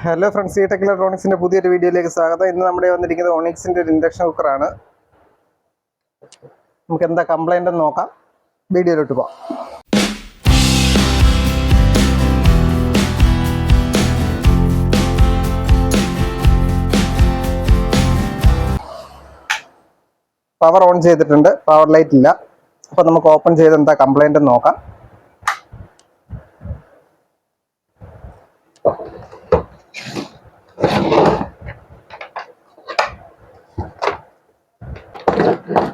Hello friends ഈ tech ഇലക്ട്രോണിക്സിന്റെ പുതിയൊരു വീഡിയോയിലേക്ക് സ്വാഗതം. ഇന്ന് നമ്മുടെ വന്നിരിക്കുന്നത് ഓണിക്സിന്റെ ഒരു ഇൻഡക്ഷൻ കുക്കറാണ് നമുക്ക് എന്താ കംപ്ലൈന്റ് എന്ന് നോക്കാം. വീഡിയോയിലോട്ട് പോവാം. പവർ ഓൺ ചെയ്തിട്ടുണ്ട്. പവർ ലൈറ്റ് ഇല്ല. അപ്പം നമുക്ക് ഓപ്പൺ ചെയ്ത് എന്താ കംപ്ലൈന്റ് എന്ന് നോക്കാം.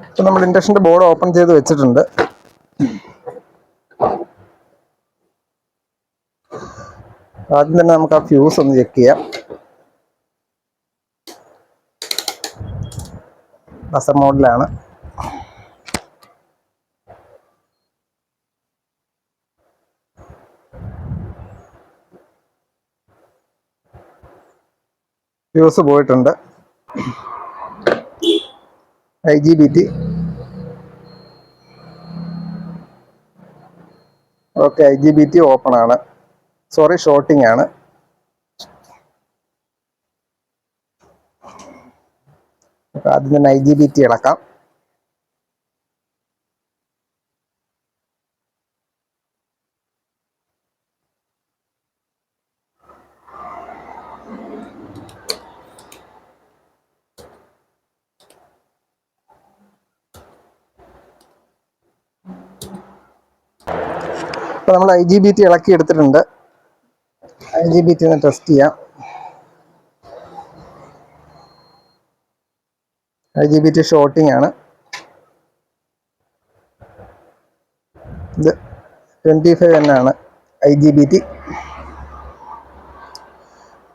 ഇപ്പൊ നമ്മൾ ഇൻഡക്ഷന്റെ ബോർഡ് ഓപ്പൺ ചെയ്ത് വെച്ചിട്ടുണ്ട്. ആദ്യം തന്നെ നമുക്ക് ആ ഫ്യൂസ് ഒന്ന് ചെക്ക് ചെയ്യാം. ബസർ മോഡിലാണ്. ഫ്യൂസ് പോയിട്ടുണ്ട്. I G B T okay I G B T open ആണ്. സോറി ഷോർട്ടിംഗ് ആണ്. ആദ്യം തന്നെ ഐ ജി ബി ടി ഇളക്കാം അപ്പൊ നമ്മൾ ഐ ജി ബി ടി ഇളക്കി എടുത്തിട്ടുണ്ട്. ഐ ജി ബി ടി ഒന്ന് ടെസ്റ്റ് ചെയ്യാം. I G B T shorting ആണ്. ഇത് ട്വന്റി ഫൈവ് ആണ് I G B T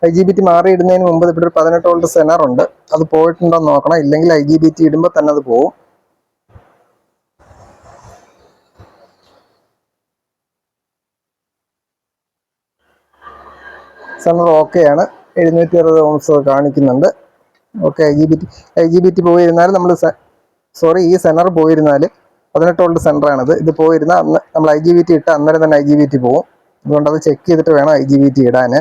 I G B T മാറിയിടുന്നതിന് മുമ്പ് ഇവിടെ ഒരു പതിനെട്ട് വോൾട്ട് സെനറുണ്ട് അത് പോയിട്ടുണ്ടോ എന്ന് നോക്കണം. ഇല്ലെങ്കിൽ ഐ ജി ബി ടി ഇടുമ്പോൾ തന്നെ അത് പോകും സെനർ ഓക്കെ ആണ്. എഴുന്നൂറ്റി അറുപത് ഓംസ് കാണിക്കുന്നുണ്ട്. Okay I G B T I G B T പോയിരുന്നാൽ നമ്മൾ സോറി ഈ സെനർ പോയിരുന്നാൽ പതിനെട്ട് വോൾട്ട് സെന്ററാണിത് ഇത് പോയിരുന്നാൽ അന്ന് നമ്മൾ ഐ ജി ബി ടി ഇട്ട് അന്നേരം തന്നെ ഐ ജി ബി ടി പോകും അതുകൊണ്ട് അത് ചെക്ക് ചെയ്തിട്ട് വേണം ഐ ജി ബി ടി ഇടാൻ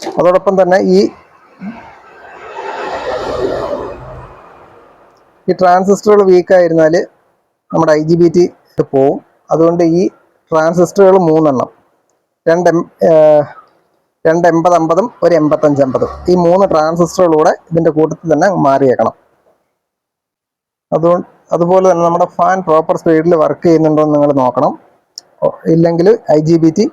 അതോടൊപ്പം തന്നെ ഈ ഈ ട്രാൻസിസ്റ്ററുകൾ വീക്കായിരുന്നാൽ നമ്മുടെ ഐ ജി ബി ടി പോവും. അതുകൊണ്ട് ഈ ട്രാൻസിസ്റ്ററുകൾ മൂന്നെണ്ണം. രണ്ട് രണ്ട് എൺപത് അമ്പതും ഒരു എൺപത്തഞ്ച് അമ്പതും ഈ മൂന്ന് ട്രാൻസിസ്റ്ററുകളൂടെ ഇതിന്റെ കൂട്ടത്തിൽ തന്നെ മാറിയേക്കണം. അതുകൊണ്ട് അതുപോലെ തന്നെ നമ്മുടെ ഫാൻ പ്രോപ്പർ സ്പീഡിൽ വർക്ക് ചെയ്യുന്നുണ്ടോ എന്ന് നിങ്ങൾ നോക്കണം. ഇല്ലെങ്കിൽ ഐ ജി ബി ടി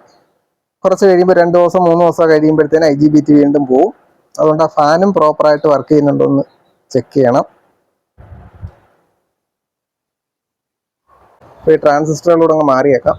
കുറച്ച് കഴിയുമ്പോൾ രണ്ട് ദിവസം മൂന്ന് ദിവസം കഴിയുമ്പോഴത്തേന് ഐ ജി ബി ടി വീണ്ടും പോവും. അതുകൊണ്ട് ആ ഫാനും പ്രോപ്പറായിട്ട് വർക്ക് ചെയ്യുന്നുണ്ടോ എന്ന് ചെക്ക് ചെയ്യണം. അപ്പോൾ ഈ ട്രാൻസിസ്റ്ററുകളൂടെ അങ്ങ് മാറിയേക്കാം.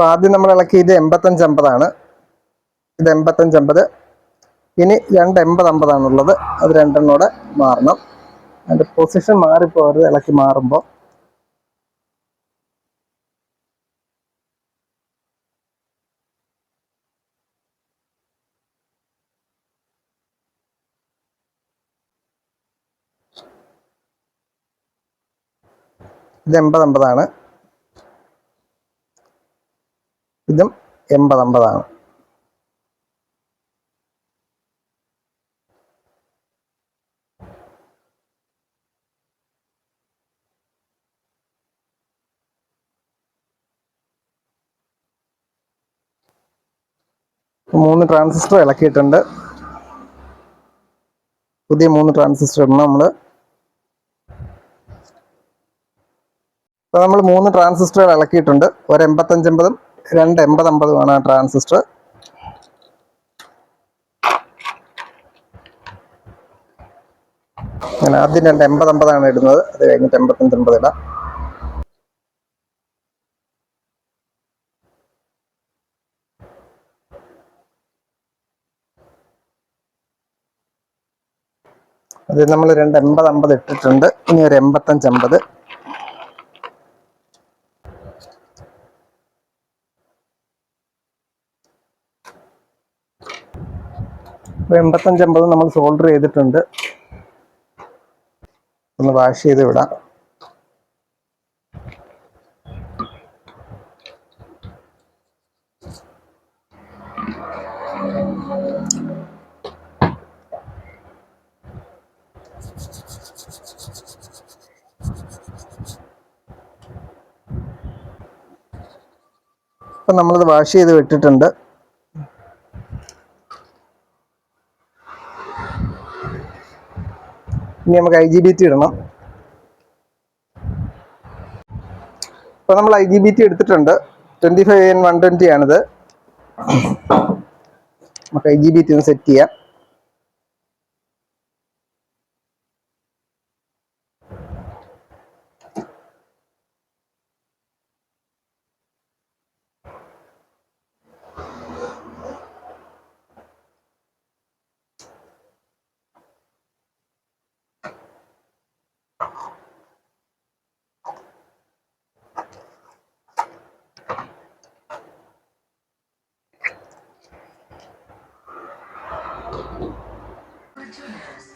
അപ്പൊ ആദ്യം നമ്മൾ ഇളക്കിയത് എൺപത്തഞ്ച് അമ്പതാണ്. ഇത് എൺപത്തഞ്ച് അമ്പത്. ഇനി രണ്ട് എൺപത് അമ്പതാണുള്ളത്. അത് രണ്ടെണ്ണൂടെ മാറണം. അതിന്റെ പൊസിഷൻ മാറിപ്പോകരുത്. ഇളക്കി മാറുമ്പോൾ. ഇത് എൺപത് അമ്പതാണ്. ഇതും എൺപത് അമ്പതാണ് മൂന്ന് ട്രാൻസിസ്റ്റർ ഇളക്കിയിട്ടുണ്ട്. പുതിയ മൂന്ന് ട്രാൻസിസ്റ്റർ ഇടണം നമ്മൾ ഇപ്പൊ നമ്മൾ മൂന്ന് ട്രാൻസിസ്റ്ററുകൾ ഇളക്കിയിട്ടുണ്ട്. ഒരു എൺപത്തഞ്ചമ്പതും രണ്ട് എൺപത് അമ്പതുമാണ് ആ ട്രാൻസിസ്റ്റർ ഞാൻ ആദ്യം രണ്ട് എൺപത് അമ്പതാണ് ഇടുന്നത്. അത് കഴിഞ്ഞിട്ട് എൺപത്തഞ്ച് അമ്പത് ഇടാം. അത് നമ്മൾ രണ്ട് എൺപത് അമ്പത് ഇട്ടിട്ടുണ്ട്. ഇനി ഒരു എൺപത്തഞ്ച് അമ്പത് ഇപ്പൊ എൺപത്തഞ്ച് അമ്പത് നമ്മൾ സോൾഡർ ചെയ്തിട്ടുണ്ട്. ഒന്ന് വാഷ് ചെയ്ത് വിടാം. അപ്പം നമ്മളത് വാഷ് ചെയ്ത് വിട്ടിട്ടുണ്ട്. ഇനി നമുക്ക് ഐ ജി ബി ടി ഇടണം. ഇപ്പോൾ നമ്മൾ ഐ ജി ബി ടി എടുത്തിട്ടുണ്ട്. Twenty five N one twenty ആണിത്. നമുക്ക് ഐ ജി ബി ടി ഒന്ന് സെറ്റ് ചെയ്യാം.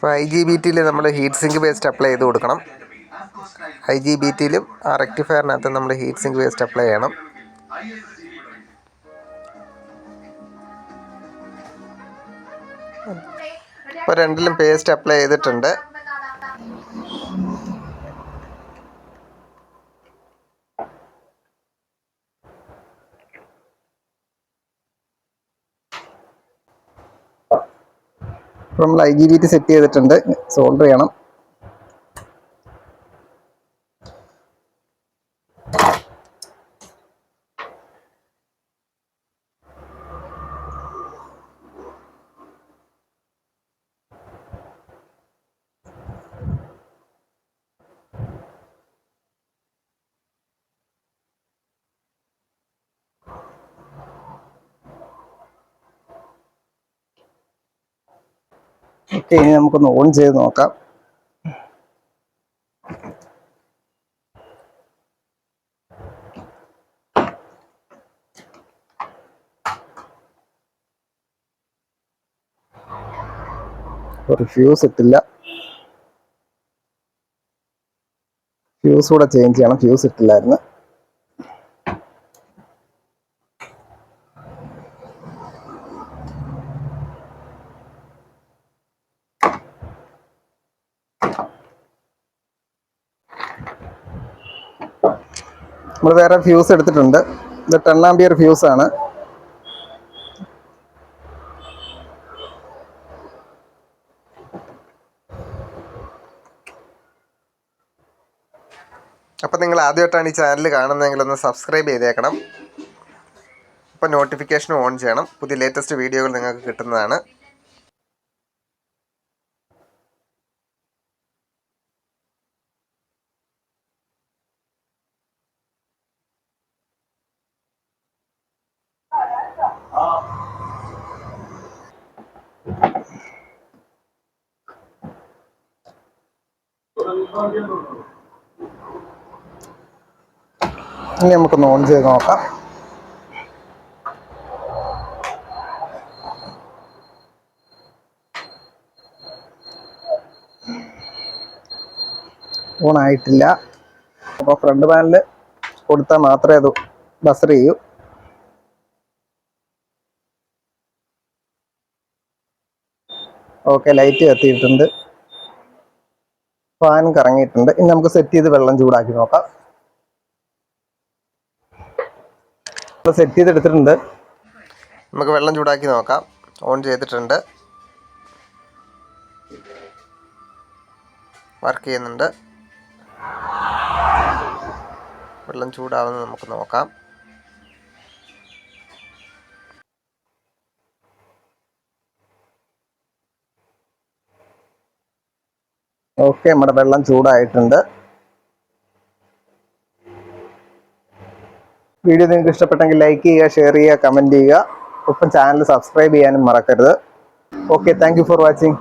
അപ്പോൾ ഐ ജി ബി ടിയിൽ നമ്മൾ ഹീറ്റ് സിങ്ക് പേസ്റ്റ് അപ്ലൈ ചെയ്ത് കൊടുക്കണം. ഐ ജി ബി ടിയിലും ആ റെക്ടിഫയറിനകത്ത് നമ്മൾ ഹീറ്റ് സിങ്ക് പേസ്റ്റ് അപ്ലൈ ചെയ്യണം. ഇപ്പോൾ രണ്ടിലും പേസ്റ്റ് അപ്ലൈ ചെയ്തിട്ടുണ്ട്. നമ്മൾ I G B T set ചെയ്തിട്ടുണ്ട്. സോൾഡർ ചെയ്യണം. ഓക്കെ ഇനി നമുക്കൊന്ന് ഓൺ ചെയ്ത് നോക്കാം. ഫ്യൂസ് ഇട്ടില്ല. ഫ്യൂസ് കൂടെ ചേഞ്ച് ചെയ്യണം. ഫ്യൂസ് ഇട്ടില്ലായിരുന്നു. നമ്മൾ വേറെ ഫ്യൂസ് എടുത്തിട്ടുണ്ട്. ഇത് ടെൻ ആംബിയർ ഫ്യൂസ് ആണ്. അപ്പം നിങ്ങൾ ആദ്യമായിട്ടാണ് ഈ ചാനൽ കാണുന്നതെങ്കിൽ ഒന്ന് സബ്സ്ക്രൈബ് ചെയ്തേക്കണം. അപ്പോൾ നോട്ടിഫിക്കേഷൻ ഓൺ ചെയ്യണം. പുതിയ ലേറ്റസ്റ്റ് വീഡിയോകൾ നിങ്ങൾക്ക് കിട്ടുന്നതാണ്. ഇനി നമുക്കൊന്ന് ഓൺ ചെയ്ത് നോക്കാം. ഓൺ ആയിട്ടില്ല. അപ്പോൾ ഫ്രണ്ട് പാനൽ കൊടുത്താൽ മാത്രമേ അത് ബസർ ചെയ്യൂ. ഓക്കെ ലൈറ്റ് കത്തിയിട്ടുണ്ട്. ഫാൻ കറങ്ങിയിട്ടുണ്ട്. ഇനി നമുക്ക് സെറ്റ് ചെയ്ത് വെള്ളം ചൂടാക്കി നോക്കാം. സെറ്റ് ചെയ്തെടുത്തിട്ടുണ്ട് നമുക്ക് വെള്ളം ചൂടാക്കി നോക്കാം. ഓൺ ചെയ്തിട്ടുണ്ട്. വർക്ക് ചെയ്യുന്നുണ്ട്. വെള്ളം ചൂടാവുന്നത് നമുക്ക് നോക്കാം. ഓക്കെ നമ്മുടെ വെള്ളം ചൂടായിട്ടുണ്ട്. വീഡിയോ നിങ്ങൾക്ക് ഇഷ്ടപ്പെട്ടെങ്കിൽ ലൈക്ക് ചെയ്യുക ഷെയർ ചെയ്യുക കമന്റ് ചെയ്യുക. ഒപ്പം ചാനൽ സബ്സ്ക്രൈബ് ചെയ്യാനും മറക്കരുത്. Okay thank for watching